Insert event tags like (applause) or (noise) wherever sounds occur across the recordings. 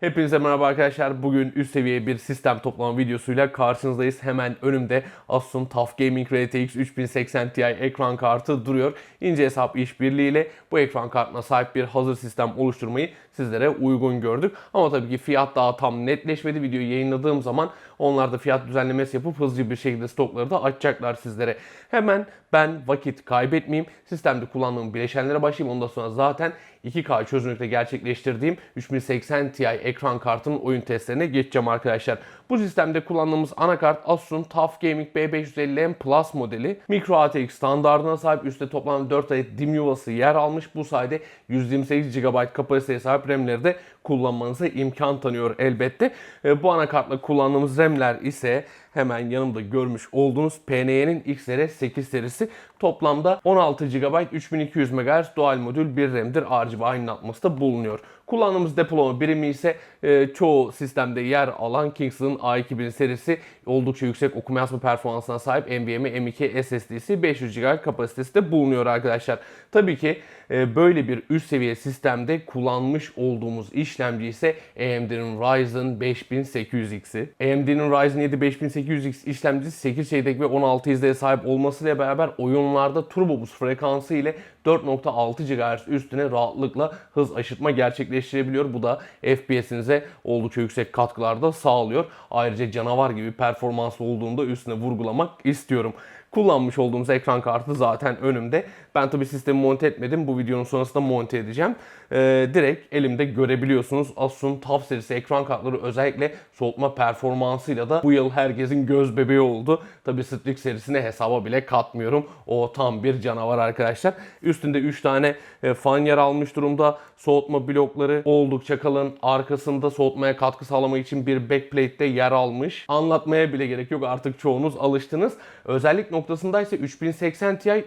Hepinize merhaba arkadaşlar. Bugün üst seviye bir sistem toplama videosuyla karşınızdayız. Hemen önümde Asus'un TUF Gaming RTX 3080 Ti ekran kartı duruyor. İnce hesap işbirliğiyle bu ekran kartına sahip bir hazır sistem oluşturmayı sizlere uygun gördük. Ama tabii ki fiyat daha tam netleşmedi. Videoyu yayınladığım zaman onlar da fiyat düzenlemesi yapıp hızlı bir şekilde stokları da açacaklar sizlere. Hemen ben vakit kaybetmeyeyim. Sistemde kullandığım bileşenlere başlayayım. Ondan sonra zaten 2K çözünürlükte gerçekleştirdiğim 3080 Ti ekran kartının oyun testlerine geçeceğim arkadaşlar. Bu sistemde kullandığımız anakart Asus'un TUF Gaming B550M Plus modeli. Micro ATX standartına sahip üstte toplam 4 adet DIMM yuvası yer almış. Bu sayede 128 GB kapasiteye sahip RAM'leri de kullanmanıza imkan tanıyor elbette. E, Bu anakartla kullandığımız RAM'ler ise hemen yanımda görmüş olduğunuz PNY'nin XR8 serisi toplamda 16 GB 3200 MHz dual modül bir RAM'dir. RGB aydınlatması da bulunuyor. Kullandığımız depolama birimi ise e, çoğu sistemde yer alan Kingston A2000 serisi oldukça yüksek okuma yazma performansına sahip NVMe M2 SSD'si 500 GB kapasitesi de bulunuyor arkadaşlar. Tabii ki e, böyle bir üst seviye sistemde kullanmış olduğumuz işlemci ise AMD'nin Ryzen 5800X'i. AMD'nin Ryzen 7 5800X işlemcisi 8 çekirdek ve 16 izleye sahip olmasıyla beraber oyunlarda turbo boost frekansı ile 4.6 GHz üstüne rahatlıkla hız aşırtma gerçekleştirebiliyor. Bu da FPS'inize oldukça yüksek katkılar da sağlıyor. Ayrıca canavar gibi performanslı olduğunda üstüne vurgulamak istiyorum. Kullanmış olduğumuz ekran kartı zaten önümde. Ben tabi sistemi monte etmedim. Bu videonun sonrasında monte edeceğim. Ee, direkt elimde görebiliyorsunuz. Asus'un TUF serisi ekran kartları özellikle soğutma performansıyla da bu yıl herkesin göz bebeği oldu. Tabi Strix serisine hesaba bile katmıyorum. O tam bir canavar arkadaşlar. Üstünde 3 tane e, fan yer almış durumda. Soğutma blokları oldukça kalın. Arkasında soğutmaya katkı sağlamak için bir backplate de yer almış. Anlatmaya bile gerek yok artık çoğunuz alıştınız. Özellik noktasında ise 3080 Ti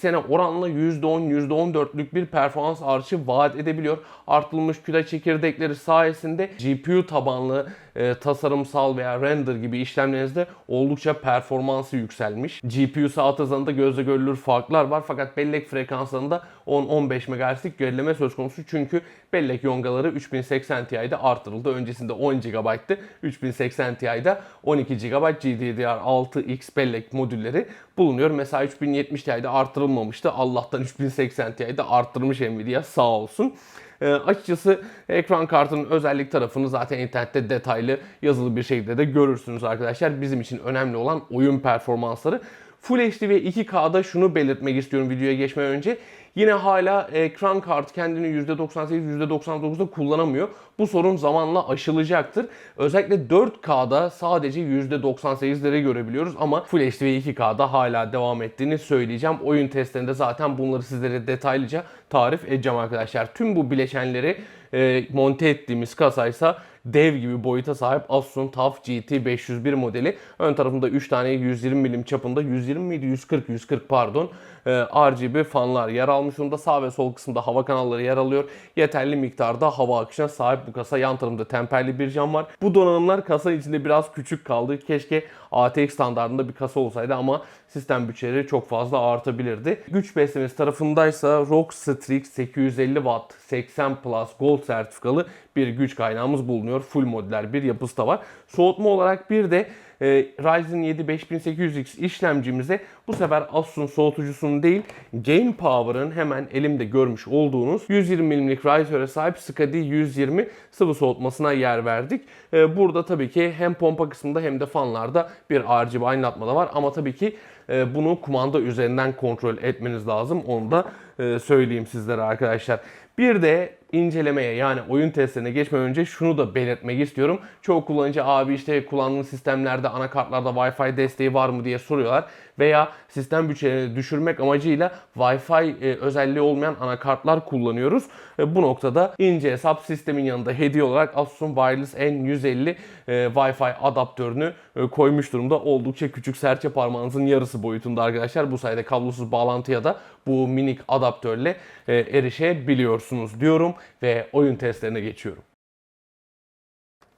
3080'e oranla %10 %14'lük bir performans artışı vaat edebiliyor. Artılmış küre çekirdekleri sayesinde GPU tabanlı e, tasarımsal veya render gibi işlemlerinizde oldukça performansı yükselmiş. GPU saat hızında gözle görülür farklar var fakat bellek frekanslarında 10-15 MHz'lik gerileme söz konusu çünkü bellek yongaları 3080 Ti'de artırıldı. Öncesinde 10 GB'tı. 3080 Ti'de 12 GB GDDR6X bellek modülleri bulunuyor. Mesela 3070 Ti'de artırılmamıştı. Allah'tan 3080 Ti'de arttırmış Nvidia sağ olsun. E, açıkçası ekran kartının özellik tarafını zaten internette detaylı yazılı bir şekilde de görürsünüz arkadaşlar. Bizim için önemli olan oyun performansları. Full HD ve 2K'da şunu belirtmek istiyorum videoya geçmeden önce. Yine hala ekran kartı kendini %98, %99'da kullanamıyor. Bu sorun zamanla aşılacaktır. Özellikle 4K'da sadece %98'leri görebiliyoruz ama Full HD ve 2K'da hala devam ettiğini söyleyeceğim. Oyun testlerinde zaten bunları sizlere detaylıca tarif edeceğim arkadaşlar. Tüm bu bileşenleri e, monte ettiğimiz kasaysa dev gibi boyuta sahip Asus'un TUF GT 501 modeli. Ön tarafında 3 tane 120 milim çapında 120 miydi 140 140 pardon RGB fanlar yer almış. Onda sağ ve sol kısımda hava kanalları yer alıyor. Yeterli miktarda hava akışına sahip bu kasa. Yan tarafında temperli bir cam var. Bu donanımlar kasa içinde biraz küçük kaldı. Keşke ATX standartında bir kasa olsaydı ama sistem bütçeleri çok fazla artabilirdi. Güç beslemesi tarafındaysa ROG Strix 850 Watt 80 Plus Gold sertifikalı bir güç kaynağımız bulunuyor. Full modüler bir yapısı da var. Soğutma olarak bir de e, Ryzen 7 5800X işlemcimize bu sefer Asus'un soğutucusunun değil Game Power'ın hemen elimde görmüş olduğunuz 120 mm'lik radyöre sahip Skadi 120 sıvı soğutmasına yer verdik. E, burada tabii ki hem pompa kısmında hem de fanlarda bir RGB aydınlatma da var ama tabii ki e, bunu kumanda üzerinden kontrol etmeniz lazım. Onu da e, söyleyeyim sizlere arkadaşlar. Bir de incelemeye yani oyun testlerine geçmeden önce şunu da belirtmek istiyorum. Çoğu kullanıcı abi işte kullandığınız sistemlerde anakartlarda Wi-Fi desteği var mı diye soruyorlar. Veya sistem bütçelerini düşürmek amacıyla Wi-Fi e, özelliği olmayan anakartlar kullanıyoruz. E, bu noktada ince hesap sistemin yanında hediye olarak Asus'un Wireless N150 e, Wi-Fi adaptörünü koymuş durumda. Oldukça küçük serçe parmağınızın yarısı boyutunda arkadaşlar. Bu sayede kablosuz bağlantıya da bu minik adaptörle erişebiliyorsunuz diyorum ve oyun testlerine geçiyorum.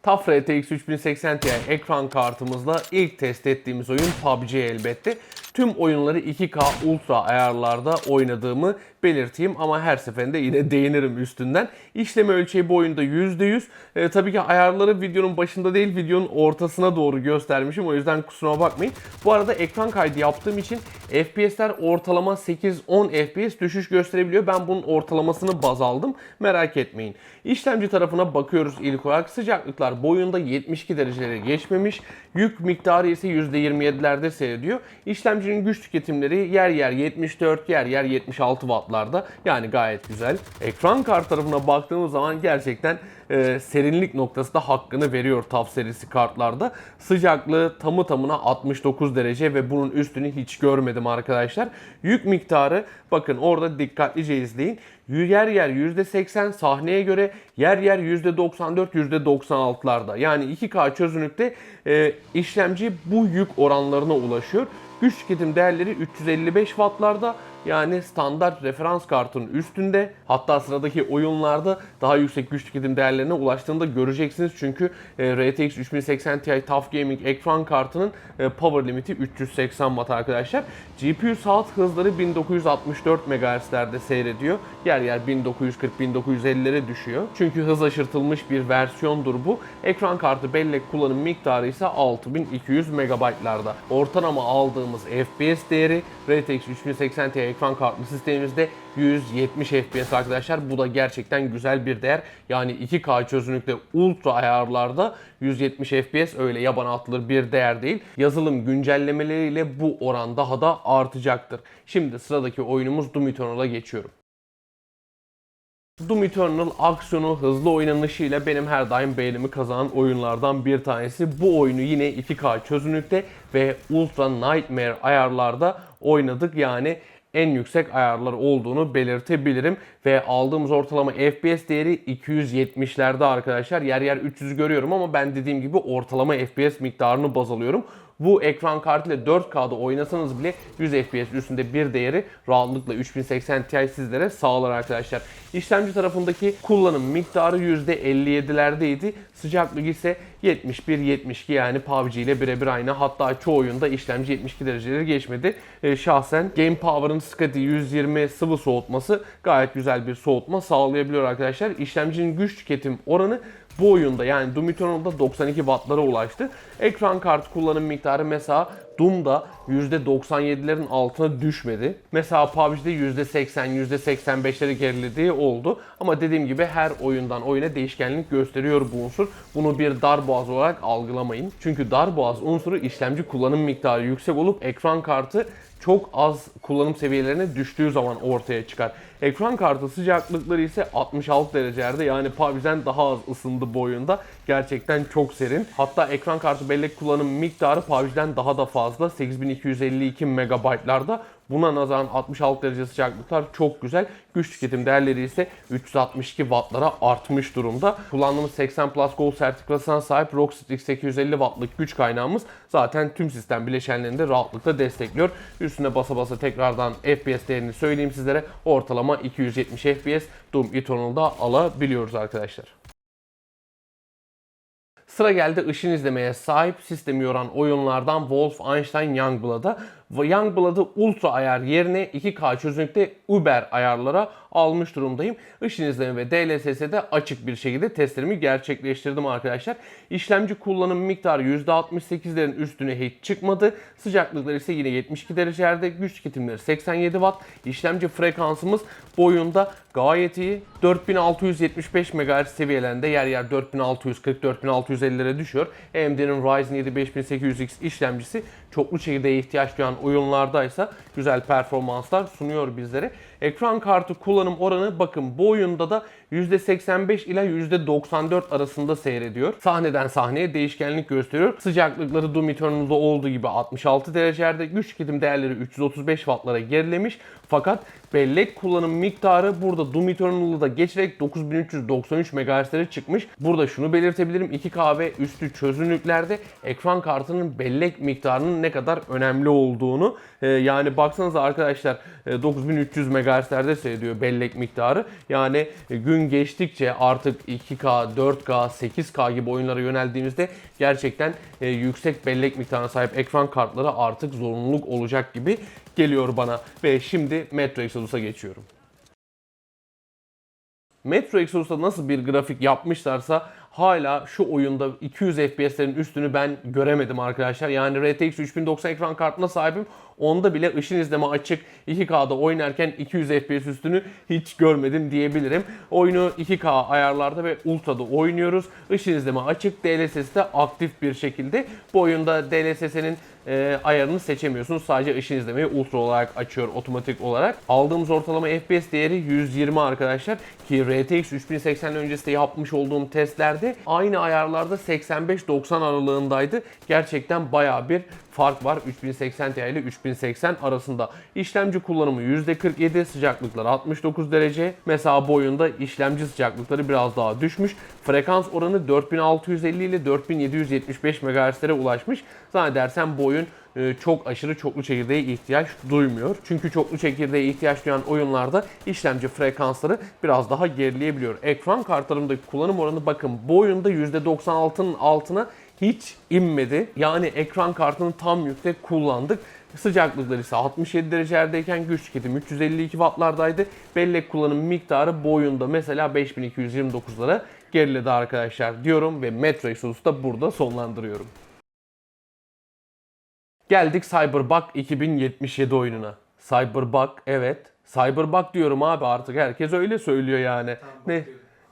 TUF RTX 3080 Ti ekran kartımızla ilk test ettiğimiz oyun PUBG elbette. Tüm oyunları 2K Ultra ayarlarda oynadığımı belirteyim ama her seferinde yine (laughs) değinirim üstünden. İşleme ölçeği bu oyunda %100. E, tabii ki ayarları videonun başında değil videonun ortasına doğru göstermişim. O yüzden kusuruma bakmayın. Bu arada ekran kaydı yaptığım için FPS'ler ortalama 8-10 FPS düşüş gösterebiliyor. Ben bunun ortalamasını baz aldım. Merak etmeyin. İşlemci tarafına bakıyoruz ilk olarak. Sıcaklıklar boyunda 72 dereceleri geçmemiş. Yük miktarı ise %27'lerde seyrediyor. İşlemcinin güç tüketimleri yer yer 74, yer yer 76 wattlarda. Yani gayet güzel. Ekran kart tarafına baktığımız zaman gerçekten e, serinlik noktası da hakkını veriyor TAF serisi kartlarda. Sıcaklığı tamı tamına 69 derece ve bunun üstünü hiç görmedim arkadaşlar. Yük miktarı bakın orada dikkatlice izleyin. Yer yer %80 sahneye göre yer yer %94 %96'larda. Yani 2K çözünürlükte e, işlemci bu yük oranlarına ulaşıyor. Güç tüketim değerleri 355 wattlarda yani standart referans kartının üstünde. Hatta sıradaki oyunlarda daha yüksek güç tüketim değerlerine ulaştığında göreceksiniz. Çünkü e, RTX 3080 Ti TUF Gaming ekran kartının e, power limiti 380 watt arkadaşlar. GPU saat hızları 1964 MHz'lerde seyrediyor. Yer yer 1940-1950'lere düşüyor. Çünkü hız aşırtılmış bir versiyondur bu. Ekran kartı bellek kullanım miktarı ise 6200 MB'larda. Ortalama aldığımız FPS değeri RTX 3080 Ti ekran kartlı sistemimizde 170 FPS arkadaşlar. Bu da gerçekten güzel bir değer. Yani 2K çözünürlükte ultra ayarlarda 170 FPS öyle yabana atılır bir değer değil. Yazılım güncellemeleriyle bu oran daha da artacaktır. Şimdi sıradaki oyunumuz Doom Eternal'a geçiyorum. Doom Eternal aksiyonu, hızlı oynanışıyla benim her daim beğenimi kazanan oyunlardan bir tanesi. Bu oyunu yine 2K çözünürlükte ve Ultra Nightmare ayarlarda oynadık. Yani en yüksek ayarlar olduğunu belirtebilirim. Ve aldığımız ortalama FPS değeri 270'lerde arkadaşlar. Yer yer 300 görüyorum ama ben dediğim gibi ortalama FPS miktarını baz alıyorum. Bu ekran kartıyla 4K'da oynasanız bile 100 FPS üstünde bir değeri rahatlıkla 3080 Ti sizlere sağlar arkadaşlar. İşlemci tarafındaki kullanım miktarı %57'lerdeydi. Sıcaklık ise 71-72 yani PUBG ile birebir aynı. Hatta çoğu oyunda işlemci 72 dereceleri geçmedi. E, şahsen Game Power'ın Scadi 120 sıvı soğutması gayet güzel bir soğutma sağlayabiliyor arkadaşlar. İşlemcinin güç tüketim oranı bu oyunda yani Doom Eternal'da 92 wattlara ulaştı. Ekran kartı kullanım miktarı mesela Doom'da %97'lerin altına düşmedi. Mesela PUBG'de %80, %85'leri gerilediği oldu. Ama dediğim gibi her oyundan oyuna değişkenlik gösteriyor bu unsur. Bunu bir darboğaz olarak algılamayın. Çünkü darboğaz unsuru işlemci kullanım miktarı yüksek olup ekran kartı çok az kullanım seviyelerine düştüğü zaman ortaya çıkar. Ekran kartı sıcaklıkları ise 66 derecelerde yani PUBG'den daha az ısındı bu oyunda. Gerçekten çok serin. Hatta ekran kartı bellek kullanım miktarı PUBG'den daha da fazla. 8252 MB'larda. Buna nazaran 66 derece sıcaklıklar çok güzel. Güç tüketim değerleri ise 362 wattlara artmış durumda. Kullandığımız 80 Plus Gold sertifikasına sahip Rockstrix 850 wattlık güç kaynağımız zaten tüm sistem bileşenlerinde rahatlıkla destekliyor. Üstüne basa basa tekrardan FPS değerini söyleyeyim sizlere. Ortalama 270 FPS Doom Eternal'da alabiliyoruz arkadaşlar. Sıra geldi ışın izlemeye sahip sistemi yoran oyunlardan Wolfenstein Youngblood'a. Youngblood'ı ultra ayar yerine 2K çözünürlükte Uber ayarlara almış durumdayım. Işın izleme ve DLSS'de açık bir şekilde testlerimi gerçekleştirdim arkadaşlar. İşlemci kullanım miktarı %68'lerin üstüne hiç çıkmadı. Sıcaklıklar ise yine 72 derecelerde. Güç tüketimleri 87 Watt. İşlemci frekansımız boyunda gayet iyi. 4675 MHz seviyelerinde yer yer 4640-4650'lere düşüyor. AMD'nin Ryzen 7 5800X işlemcisi çoklu çekirdeğe ihtiyaç duyan oyunlardaysa güzel performanslar sunuyor bizlere. Ekran kartı kullanım oranı bakın bu oyunda da %85 ile %94 arasında seyrediyor. Sahneden sahneye değişkenlik gösteriyor. Sıcaklıkları Doom Eternal'da olduğu gibi 66 derecelerde. Güç tüketim değerleri 335 wattlara gerilemiş. Fakat bellek kullanım miktarı burada Doom Eternal'ı da geçerek 9393 MHz'lere çıkmış. Burada şunu belirtebilirim. 2K ve üstü çözünürlüklerde ekran kartının bellek miktarının ne kadar önemli olduğunu. Ee, yani baksanıza arkadaşlar e, 9300 MHz'lerde seyrediyor bellek miktarı. Yani e, gün geçtikçe artık 2K, 4K, 8K gibi oyunlara yöneldiğimizde gerçekten e, yüksek bellek miktarına sahip ekran kartları artık zorunluluk olacak gibi geliyor bana. Ve şimdi Metro Exodus'a geçiyorum. Metro Exodus'ta nasıl bir grafik yapmışlarsa hala şu oyunda 200 FPS'lerin üstünü ben göremedim arkadaşlar. Yani RTX 3090 ekran kartına sahibim. Onda bile ışın izleme açık 2K'da oynarken 200 FPS üstünü hiç görmedim diyebilirim. Oyunu 2K ayarlarda ve Ultra'da oynuyoruz. Işın izleme açık, DLSS de aktif bir şekilde. Bu oyunda DLSS'nin e, ayarını seçemiyorsunuz. Sadece ışın izlemeyi ultra olarak açıyor otomatik olarak. Aldığımız ortalama FPS değeri 120 arkadaşlar. Ki RTX 3080 öncesinde yapmış olduğum testlerde aynı ayarlarda 85-90 aralığındaydı. Gerçekten baya bir fark var 3080 Ti ile 3080 arasında. İşlemci kullanımı %47, sıcaklıklar 69 derece. Mesela bu oyunda işlemci sıcaklıkları biraz daha düşmüş. Frekans oranı 4650 ile 4775 MHz'lere ulaşmış. Zannedersem bu oyun e, çok aşırı çoklu çekirdeğe ihtiyaç duymuyor. Çünkü çoklu çekirdeğe ihtiyaç duyan oyunlarda işlemci frekansları biraz daha gerileyebiliyor. Ekran kartlarımdaki kullanım oranı bakın bu oyunda %96'nın altına hiç inmedi. Yani ekran kartını tam yükte kullandık. Sıcaklıklar ise 67 derecelerdeyken güç tüketimi 352 wattlardaydı. Bellek kullanım miktarı bu oyunda mesela 5229'lara geriledi arkadaşlar diyorum ve Metro Exodus'u da burada sonlandırıyorum. Geldik Cyberbug 2077 oyununa. Cyberbug evet. Cyberbug diyorum abi artık herkes öyle söylüyor yani. ne?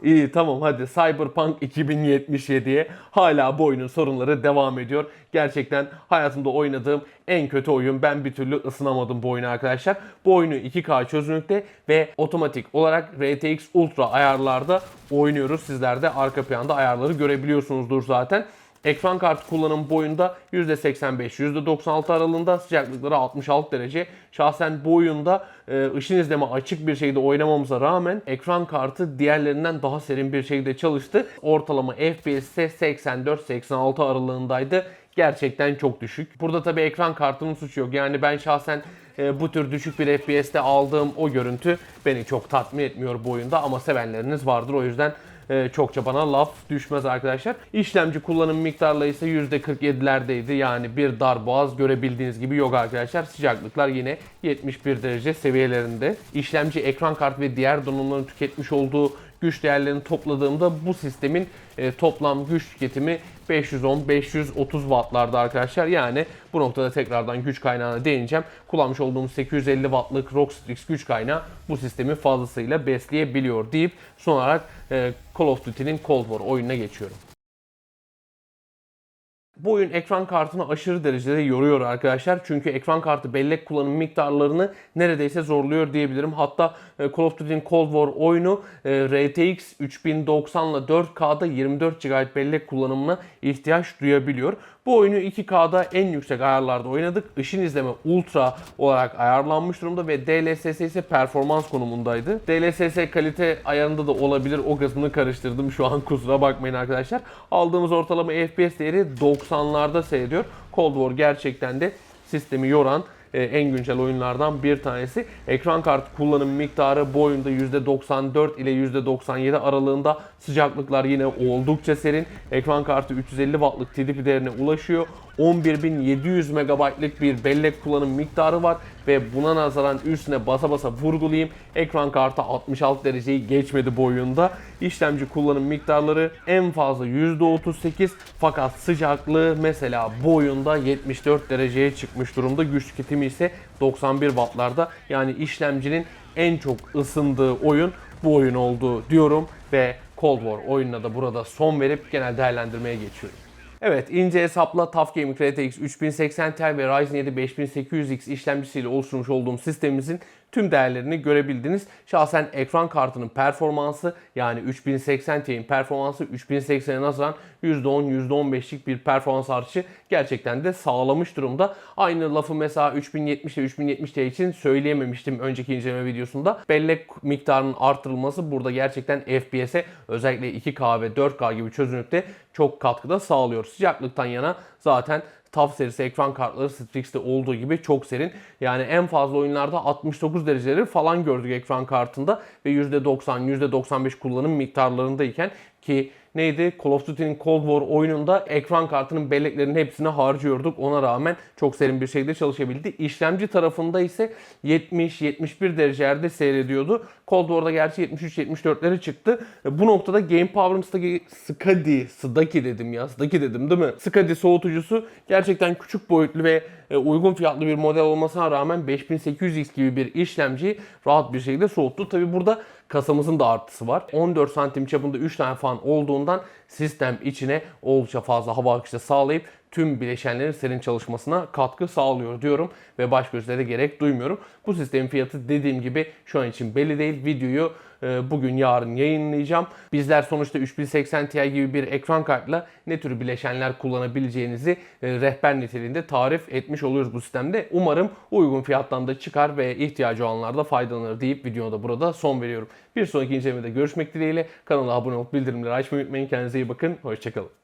İyi tamam hadi Cyberpunk 2077'ye hala bu oyunun sorunları devam ediyor. Gerçekten hayatımda oynadığım en kötü oyun. Ben bir türlü ısınamadım bu oyunu arkadaşlar. Bu oyunu 2K çözünürlükte ve otomatik olarak RTX Ultra ayarlarda oynuyoruz. Sizler de arka planda ayarları görebiliyorsunuzdur zaten. Ekran kartı kullanım boyunda %85-%96 aralığında sıcaklıkları 66 derece. Şahsen bu oyunda e, ışın izleme açık bir şekilde oynamamıza rağmen ekran kartı diğerlerinden daha serin bir şekilde çalıştı. Ortalama FPS ise 84-86 aralığındaydı. Gerçekten çok düşük. Burada tabii ekran kartının suçu yok. Yani ben şahsen e, bu tür düşük bir FPS'te aldığım o görüntü beni çok tatmin etmiyor bu oyunda ama sevenleriniz vardır. O yüzden e, çokça bana laf düşmez arkadaşlar. İşlemci kullanım miktarları ise %47'lerdeydi. Yani bir dar boğaz görebildiğiniz gibi yok arkadaşlar. Sıcaklıklar yine 71 derece seviyelerinde. İşlemci, ekran kartı ve diğer donanımların tüketmiş olduğu güç değerlerini topladığımda bu sistemin e, toplam güç tüketimi 510-530 wattlarda arkadaşlar. Yani bu noktada tekrardan güç kaynağına değineceğim. Kullanmış olduğumuz 850 wattlık Rockstrix güç kaynağı bu sistemi fazlasıyla besleyebiliyor deyip son olarak e, Call of Duty'nin Cold War oyununa geçiyorum. Bu oyun ekran kartını aşırı derecede yoruyor arkadaşlar. Çünkü ekran kartı bellek kullanım miktarlarını neredeyse zorluyor diyebilirim. Hatta e, Call of Duty'nin Cold War oyunu e, RTX 3090 ile 4K'da 24 GB bellek kullanımına ihtiyaç duyabiliyor. Bu oyunu 2K'da en yüksek ayarlarda oynadık. Işın izleme ultra olarak ayarlanmış durumda ve DLSS ise performans konumundaydı. DLSS kalite ayarında da olabilir. O kısmını karıştırdım şu an kusura bakmayın arkadaşlar. Aldığımız ortalama FPS değeri 90'larda seyrediyor. Cold War gerçekten de sistemi yoran e, en güncel oyunlardan bir tanesi. Ekran kartı kullanım miktarı bu oyunda %94 ile %97 aralığında. Sıcaklıklar yine oldukça serin. Ekran kartı 350 wattlık TDP değerine ulaşıyor. 11.700 MB'lık bir bellek kullanım miktarı var ve buna nazaran üstüne basa basa vurgulayayım. Ekran kartı 66 dereceyi geçmedi bu oyunda. İşlemci kullanım miktarları en fazla %38 fakat sıcaklığı mesela bu oyunda 74 dereceye çıkmış durumda. Güç tüketimi ise 91 wattlarda. Yani işlemcinin en çok ısındığı oyun bu oyun oldu diyorum ve Cold War oyununa da burada son verip genel değerlendirmeye geçiyorum. Evet ince hesapla TUF Gaming RTX 3080 Ti ve Ryzen 7 5800X işlemcisiyle oluşturmuş olduğum sistemimizin tüm değerlerini görebildiniz. Şahsen ekran kartının performansı yani 3080 Ti'nin performansı 3080'e nazaran %10 %15'lik bir performans artışı gerçekten de sağlamış durumda. Aynı lafı mesela 3070 ile 3070 Ti için söyleyememiştim önceki inceleme videosunda. Bellek miktarının artırılması burada gerçekten FPS'e özellikle 2K ve 4K gibi çözünürlükte çok katkıda sağlıyor. Sıcaklıktan yana zaten TUF serisi ekran kartları Strix'te olduğu gibi çok serin. Yani en fazla oyunlarda 69 dereceleri falan gördük ekran kartında ve %90, %95 kullanım miktarlarındayken ki neydi? Call of Duty'nin Cold War oyununda ekran kartının belleklerinin hepsini harcıyorduk. Ona rağmen çok serin bir şekilde çalışabildi. İşlemci tarafında ise 70-71 derecelerde seyrediyordu. Cold War'da gerçi 73-74'lere çıktı. Bu noktada Game Power'ın Staki, Skadi, Staki dedim ya, Staki dedim değil mi? Skadi soğutucusu gerçekten küçük boyutlu ve e, uygun fiyatlı bir model olmasına rağmen 5800X gibi bir işlemciyi rahat bir şekilde soğuttu. Tabi burada kasamızın da artısı var. 14 santim çapında 3 tane fan olduğundan sistem içine oldukça fazla hava akışı sağlayıp tüm bileşenlerin serin çalışmasına katkı sağlıyor diyorum ve baş gözlere gerek duymuyorum. Bu sistemin fiyatı dediğim gibi şu an için belli değil. Videoyu e, bugün yarın yayınlayacağım. Bizler sonuçta 3080 Ti gibi bir ekran kartla ne tür bileşenler kullanabileceğinizi e, rehber niteliğinde tarif etmiş oluyoruz bu sistemde. Umarım uygun fiyattan da çıkar ve ihtiyacı olanlar da faydalanır deyip videoda da burada son veriyorum. Bir sonraki incelemede görüşmek dileğiyle. Kanala abone olup bildirimleri açmayı unutmayın. Kendinize iyi bakın. Hoşçakalın.